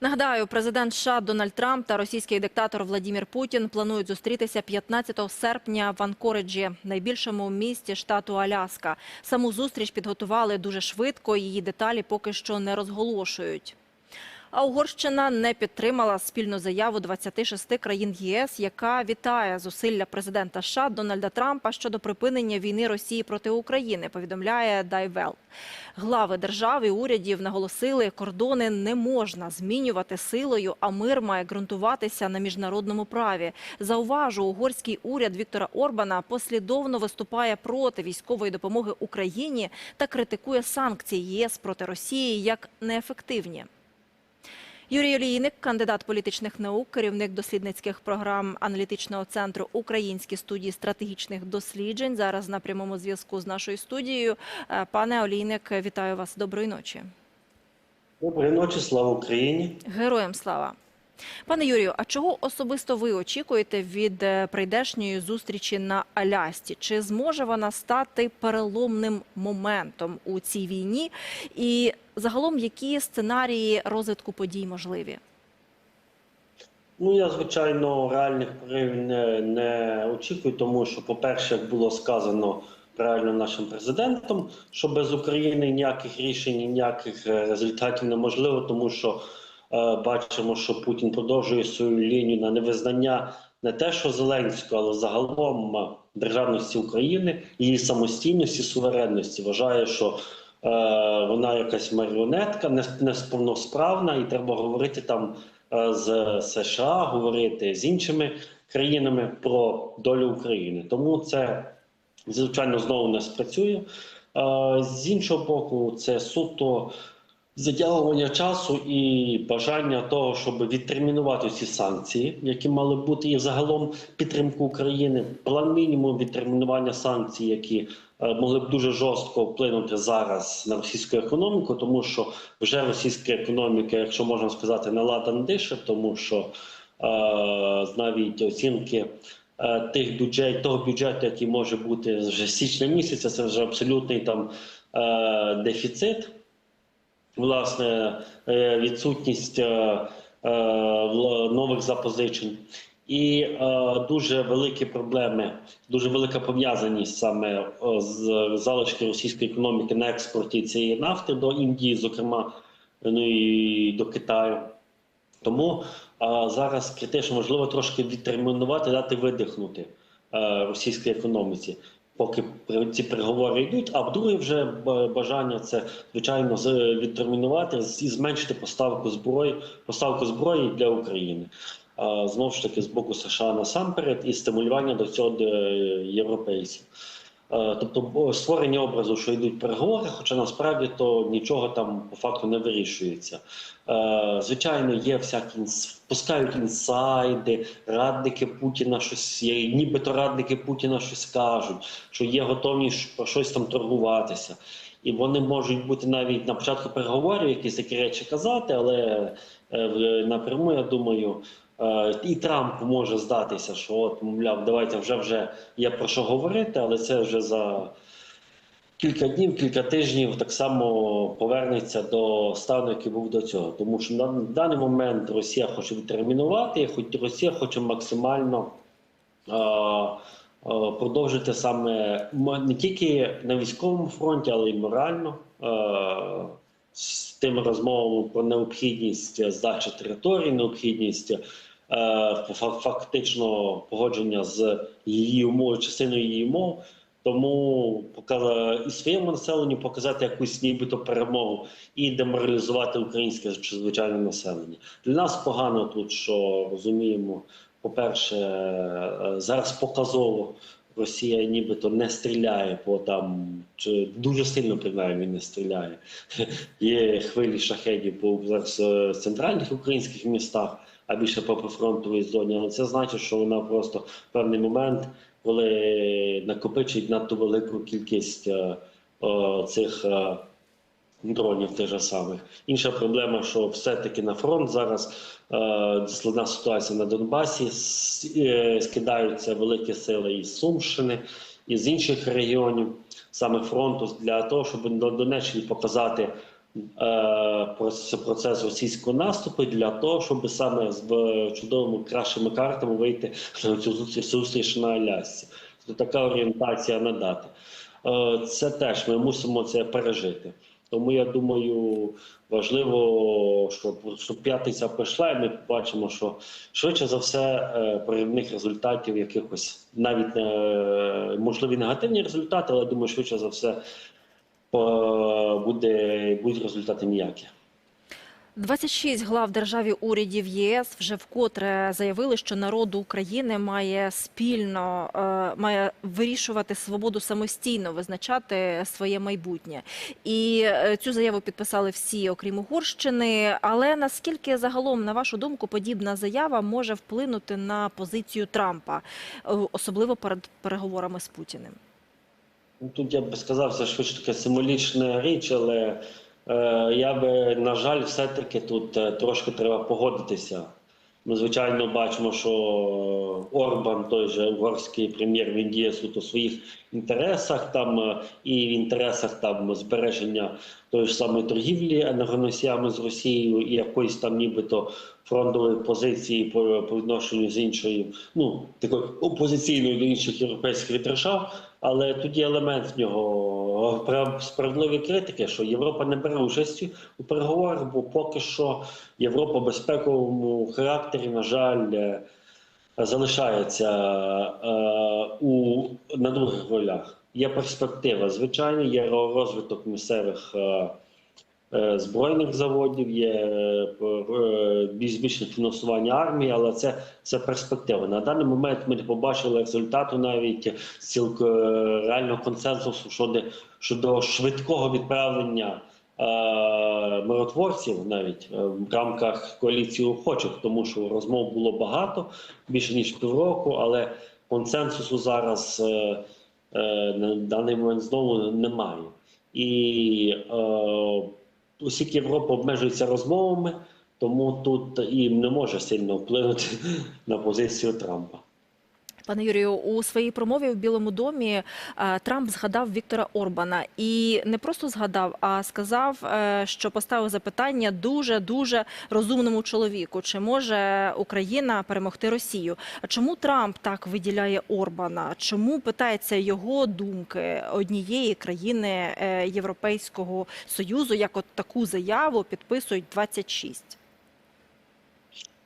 Нагадаю, президент США Дональд Трамп та російський диктатор Владімір Путін планують зустрітися 15 серпня в Анкориджі, найбільшому місті штату Аляска. Саму зустріч підготували дуже швидко. Її деталі поки що не розголошують. А Угорщина не підтримала спільну заяву 26 країн ЄС, яка вітає зусилля президента США Дональда Трампа щодо припинення війни Росії проти України. Повідомляє Дайвел. Глави держав і урядів наголосили, кордони не можна змінювати силою, а мир має ґрунтуватися на міжнародному праві. Зауважу, угорський уряд Віктора Орбана послідовно виступає проти військової допомоги Україні та критикує санкції ЄС проти Росії як неефективні. Юрій Олійник, кандидат політичних наук, керівник дослідницьких програм аналітичного центру Українські студії стратегічних досліджень. Зараз на прямому зв'язку з нашою студією. Е, Пане Олійник, вітаю вас. Доброї ночі. Доброї ночі, слава Україні. Героям слава. Пане Юрію, а чого особисто ви очікуєте від е, прийдешньої зустрічі на Алясці? Чи зможе вона стати переломним моментом у цій війні? І загалом, які сценарії розвитку подій можливі? Ну я звичайно реальних проявів не, не очікую, тому що, по-перше, як було сказано правильно нашим президентом, що без України ніяких рішень, ніяких е, результатів неможливо, тому що бачимо, що Путін продовжує свою лінію на невизнання не те, що Зеленського, але загалом е, державності України, її самостійності, суверенності. Вважає, що е, вона якась маріонетка, несповносправна, і треба говорити там е, з США, говорити з іншими країнами про долю України. Тому це звичайно знову не спрацює. Е, З іншого боку, це суто затягування часу і бажання того, щоб відтермінувати ці санкції, які мали бути, і загалом підтримку України, план мінімум відтермінування санкцій, які е, могли б дуже жорстко вплинути зараз на російську економіку, тому що вже російська економіка, якщо можна сказати, наладан дише, тому що е, навіть оцінки е, тих бюджет, того бюджету, який може бути вже січня місяця, це вже абсолютний там е, дефіцит. Власне, е, відсутність е, е, нових запозичень і дуже великі проблеми, дуже велика пов'язаність саме з залишки російської економіки на експорті цієї нафти до Індії, зокрема, ну і до Китаю. Тому зараз критично можливо трошки відтермінувати, дати видихнути російській економіці, поки ці переговори йдуть. А друге вже бажання це звичайно відтермінувати і зменшити поставку зброї, поставку зброї для України. Знову ж таки, з боку США насамперед, і стимулювання до цього е, європейців. Е, Тобто створення образу, що йдуть переговори, хоча насправді то нічого там по факту не вирішується. Е, Звичайно, є всякі пускають інсайди, радники Путіна щось є, нібито радники Путіна щось кажуть, що є готовність про щось там торгуватися. І вони можуть бути навіть на початку переговорів якісь такі речі казати, але е, напряму, я думаю, і Трамп може здатися, що от, мовляв, давайте вже вже є про що говорити, але це вже за кілька днів, кілька тижнів так само повернеться до стану, який був до цього. Тому що на даний момент Росія хоче відтермінувати, хоч Росія хоче максимально е, е, продовжити саме не тільки на військовому фронті, але й морально. е, з тими розмовами про необхідність здачі території, необхідність е, фактично погодження з її умовою, частиною її умов. Тому і своєму населенню показати якусь нібито перемогу і деморалізувати українське звичайне населення. Для нас погано тут, що розуміємо, по-перше, е, зараз показово Росія нібито не стріляє по там, чи дуже сильно принаймні не стріляє. Є хвилі шахедів по зараз е, центральних українських містах, а більше по прифронтовій зоні. Але це значить, що вона просто в певний момент, коли накопичить надто велику кількість е, е, цих е, дронів тих же самих. Інша проблема, що все-таки на фронт зараз е, складна ситуація на Донбасі, е, скидаються великі сили із Сумщини, із інших регіонів, саме фронту, для того, щоб на Донеччині показати процес, процес російського наступу для того, щоб саме з е, чудовими кращими картами вийти на цю зустріч, зустріч на Алясці. Тобто така орієнтація на дати. Е, Це теж ми мусимо це пережити. Тому я думаю, важливо, щоб, щоб п'ятниця пройшла, і ми побачимо, що швидше за все е, результатів якихось навіть е, можливі негативні результати, але думаю, швидше за все буде, будуть результати ніякі. 26 глав державі урядів ЄС вже вкотре заявили, що народ України має спільно е, має вирішувати свободу самостійно визначати своє майбутнє. І е, цю заяву підписали всі, окрім Угорщини. Але наскільки загалом, на вашу думку, подібна заява може вплинути на позицію Трампа, е, особливо перед переговорами з Путіним? Ну, Тут я б сказав, це швидше таке символічна річ, але е, я би, на жаль, все-таки тут е, трошки треба погодитися. Ми, звичайно, бачимо, що Орбан, той же угорський прем'єр, він діє суто в своїх інтересах там е, і в інтересах там збереження тої ж самої торгівлі енергоносіями з Росією і якоїсь там нібито фронтової позиції по, по відношенню з іншою, ну такою опозиційною до інших європейських держав. Але тут є елемент в нього справедливої критики, що Європа не бере участі у переговорах, бо поки що Європа безпековому характері, на жаль, е, залишається е, у на других ролях. Є перспектива, звичайно, є розвиток місцевих е, збройних заводів, є е, е, більш збільшене фінансування армії, але це, це перспектива. На даний момент ми не побачили результату навіть цілк е, реального консенсусу щодо, щодо швидкого відправлення. е, Миротворців навіть е, в рамках коаліції охочих, тому що розмов було багато більше ніж півроку, але консенсусу зараз е, е, на даний момент знову немає. І е, оскільки Європа обмежується розмовами, тому тут і не може сильно вплинути на позицію Трампа. Пане Юрію, у своїй промові в Білому домі е, Трамп згадав Віктора Орбана і не просто згадав, а сказав, е, що поставив запитання дуже дуже розумному чоловіку: чи може Україна перемогти Росію? Чому Трамп так виділяє Орбана? Чому питається його думки однієї країни е, Європейського союзу? Як от таку заяву підписують 26?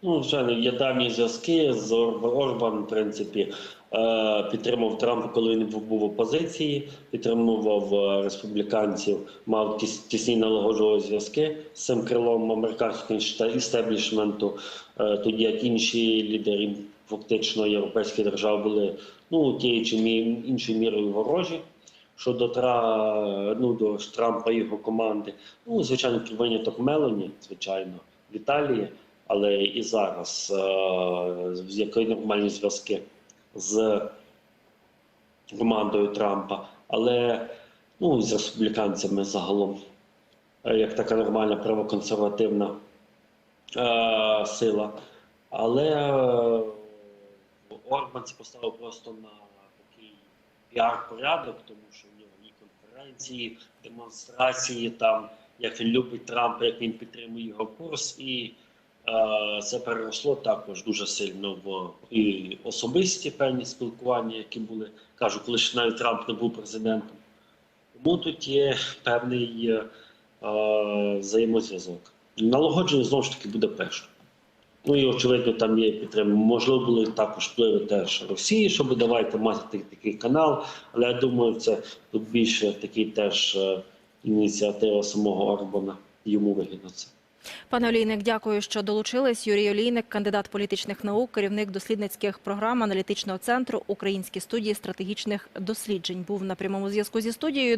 Ну, звичайно, є давні зв'язки з Орб- Орбан, в принципі, е, підтримав Трампа, коли він був в опозиції, підтримував е, республіканців, мав тіс, тісні налагоджували зв'язки з цим крилом американського істеблішменту, е, тоді як інші лідери фактично європейських держав були ну, тією чи іншою мірою ворожі. Щодо Тра, ну, до Трампа і його команди, ну, звичайно, виняток Мелоні, звичайно, в Італії але і зараз е, якої нормальні зв'язки з командою Трампа, але ну, з республіканцями загалом, е, як така нормальна правоконсервативна е, сила. Але е, Орбан це поставив просто на такий піар-порядок, тому що в нього і конференції, демонстрації, там, як він любить Трампа, як він підтримує його курс, і Це переросло також дуже сильно в і особисті певні спілкування, які були, кажу, коли ще навіть Трамп не був президентом. Тому тут є певний е, е, взаємозв'язок. Налагодження знову ж таки буде першим. Ну і очевидно, там є підтримка. Можливо, були також впливи теж Росії, щоб давайте мати такий, такий канал. Але я думаю, це тут більше такий теж е, ініціатива самого Орбана. Йому вигідно це. Пане Олійник, дякую, що долучились. Юрій Олійник, кандидат політичних наук, керівник дослідницьких програм аналітичного центру Українські студії стратегічних досліджень, був на прямому зв'язку зі студією.